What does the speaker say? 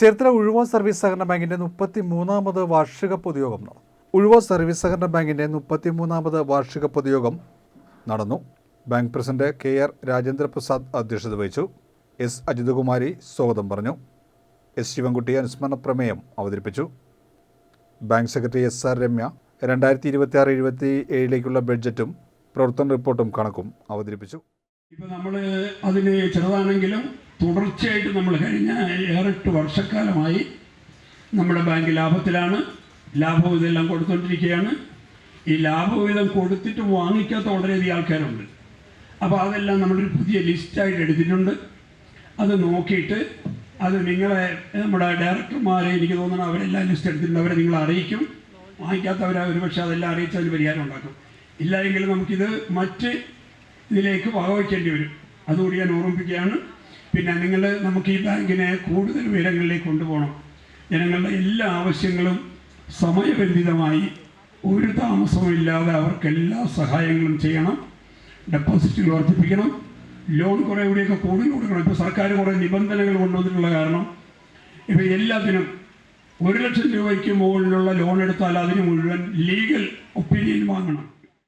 Cherthala Uzhuva service സഹകരണ ബാങ്കിന്റെ മുപ്പത്തി മൂന്നാമത് വാർഷിക പൊതുയോഗം നടന്നു. ഉഴുവ സർവീസ് സഹകരണ ബാങ്കിന്റെ മുപ്പത്തി മൂന്നാമത് വാർഷിക പൊതുയോഗം നടന്നു. Bank president K R Rajendra Prasad അധ്യക്ഷത വഹിച്ചു. എസ് അജിതകുമാരി സ്വാഗതം പറഞ്ഞു. എസ് ശിവൻകുട്ടി അനുസ്മരണ പ്രമേയം അവതരിപ്പിച്ചു. Bank secretary S R Ramya രണ്ടായിരത്തി ഇരുപത്തി ആറ് ഇരുപത്തി ഏഴിലേക്കുള്ള ബഡ്ജറ്റും പ്രവർത്തന റിപ്പോർട്ടും കണക്കും അവതരിപ്പിച്ചു. ഇപ്പോൾ നമ്മൾ അതിന് ചെറുതാണെങ്കിലും തുടർച്ചയായിട്ട് നമ്മൾ കഴിഞ്ഞ ഏറെട്ട് വർഷക്കാലമായി നമ്മുടെ ബാങ്ക് ലാഭത്തിലാണ്. ലാഭവിധം കൊടുത്തുകൊണ്ടിരിക്കുകയാണ് ഈ ലാഭവിധം കൊടുത്തിട്ട് വാങ്ങിക്കാത്ത വളരെയധികം ആൾക്കാരുണ്ട്. അപ്പോൾ അതെല്ലാം നമ്മളൊരു പുതിയ ലിസ്റ്റായിട്ട് എടുത്തിട്ടുണ്ട്. അത് നോക്കിയിട്ട് അത് നിങ്ങളെ നമ്മുടെ ഡയറക്ടർമാരെ എനിക്ക് തോന്നുന്നു അവരെല്ലാം ലിസ്റ്റ് എടുത്തിട്ടുണ്ട്. അവരെ നിങ്ങളെ അറിയിക്കും. വാങ്ങിക്കാത്തവരെ ഒരുപക്ഷെ അതെല്ലാം അറിയിച്ചതിന് പരിഹാരം ഉണ്ടാക്കും. ഇല്ല എങ്കിൽ നമുക്കിത് മറ്റ് ഇതിലേക്ക് വകവയ്ക്കേണ്ടി വരും. അതുകൂടി ഞാൻ ഓർമ്മിപ്പിക്കുകയാണ്. പിന്നെ നിങ്ങൾ നമുക്ക് ഈ ബാങ്കിനെ കൂടുതൽ ഉയരങ്ങളിലേക്ക് കൊണ്ടുപോകണം. ജനങ്ങളുടെ എല്ലാ ആവശ്യങ്ങളും സമയബന്ധിതമായി ഒരു താമസവും ഇല്ലാതെ അവർക്ക് എല്ലാ സഹായങ്ങളും ചെയ്യണം. ഡെപ്പോസിറ്റുകൾ വർദ്ധിപ്പിക്കണം. ലോൺ കുറേ കൂടിയൊക്കെ കൂടുതൽ കൊടുക്കണം. ഇപ്പോൾ സർക്കാർ കുറേ നിബന്ധനകൾ കൊണ്ടുവന്നിട്ടുള്ള കാരണം ഇപ്പോൾ എല്ലാത്തിനും ഒരു ലക്ഷം രൂപയ്ക്ക് മുകളിലുള്ള ലോൺ എടുത്താൽ അതിന് മുഴുവൻ ലീഗൽ ഒപ്പീനിയൻ വാങ്ങണം.